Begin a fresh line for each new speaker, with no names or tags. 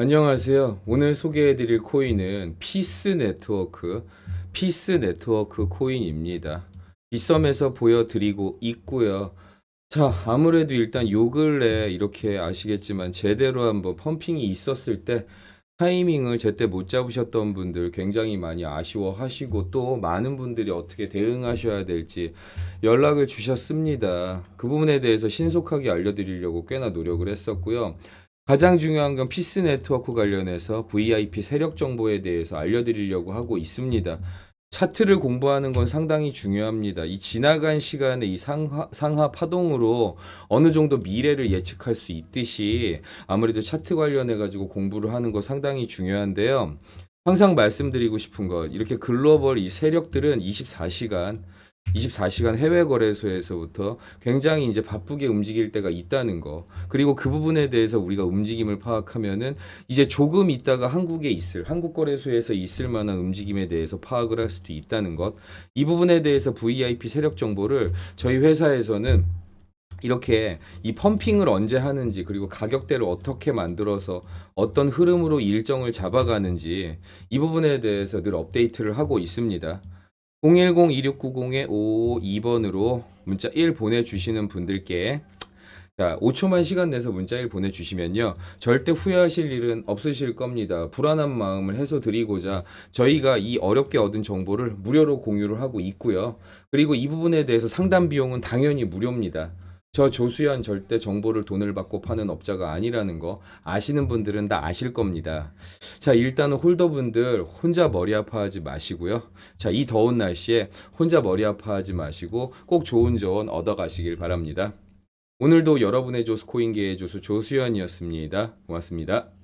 안녕하세요. 오늘 소개해드릴 코인은 피스 네트워크, 피스 네트워크 코인입니다. 빗썸에서 보여드리고 있고요. 자, 아무래도 일단 요 근래 이렇게 아시겠지만 제대로 한번 펌핑이 있었을 때 타이밍을 제때 못 잡으셨던 분들 굉장히 많이 아쉬워하시고 또 많은 분들이 어떻게 대응하셔야 될지 연락을 주셨습니다. 그 부분에 대해서 신속하게 알려드리려고 꽤나 노력을 했었고요. 가장 중요한 건 피스 네트워크 관련해서 VIP 세력 정보에 대해서 알려드리려고 하고 있습니다. 차트를 공부하는 건 상당히 중요합니다. 이 지나간 시간에 이 상하, 상하 파동으로 어느 정도 미래를 예측할 수 있듯이 아무래도 차트 관련해 가지고 공부를 하는 거 상당히 중요한데요. 항상 말씀드리고 싶은 것, 이렇게 글로벌 이 세력들은 24시간 24시간 해외 거래소에서부터 굉장히 이제 바쁘게 움직일 때가 있다는 거. 그리고 그 부분에 대해서 우리가 움직임을 파악하면은 이제 조금 있다가 한국에 있을 한국 거래소에서 있을 만한 움직임에 대해서 파악을 할 수도 있다는 것. 이 부분에 대해서 VIP 세력 정보를 저희 회사에서는 이렇게 이 펌핑을 언제 하는지 그리고 가격대를 어떻게 만들어서 어떤 흐름으로 일정을 잡아가는지 이 부분에 대해서 늘 업데이트를 하고 있습니다. 010-2690-5552번으로 문자 1 보내주시는 분들께 자, 5초만 시간 내서 문자 1 보내주시면요. 절대 후회하실 일은 없으실 겁니다. 불안한 마음을 해소 드리고자 저희가 이 어렵게 얻은 정보를 무료로 공유를 하고 있고요. 그리고 이 부분에 대해서 상담 비용은 당연히 무료입니다. 저 조수현 절대 정보를 돈을 받고 파는 업자가 아니라는 거 아시는 분들은 다 아실 겁니다. 자, 일단은 홀더분들 혼자 머리 아파하지 마시고요. 자, 이 더운 날씨에 혼자 머리 아파하지 마시고 꼭 좋은 조언 얻어 가시길 바랍니다. 오늘도 여러분의 조수 코인계의 조수 조수현이었습니다. 고맙습니다.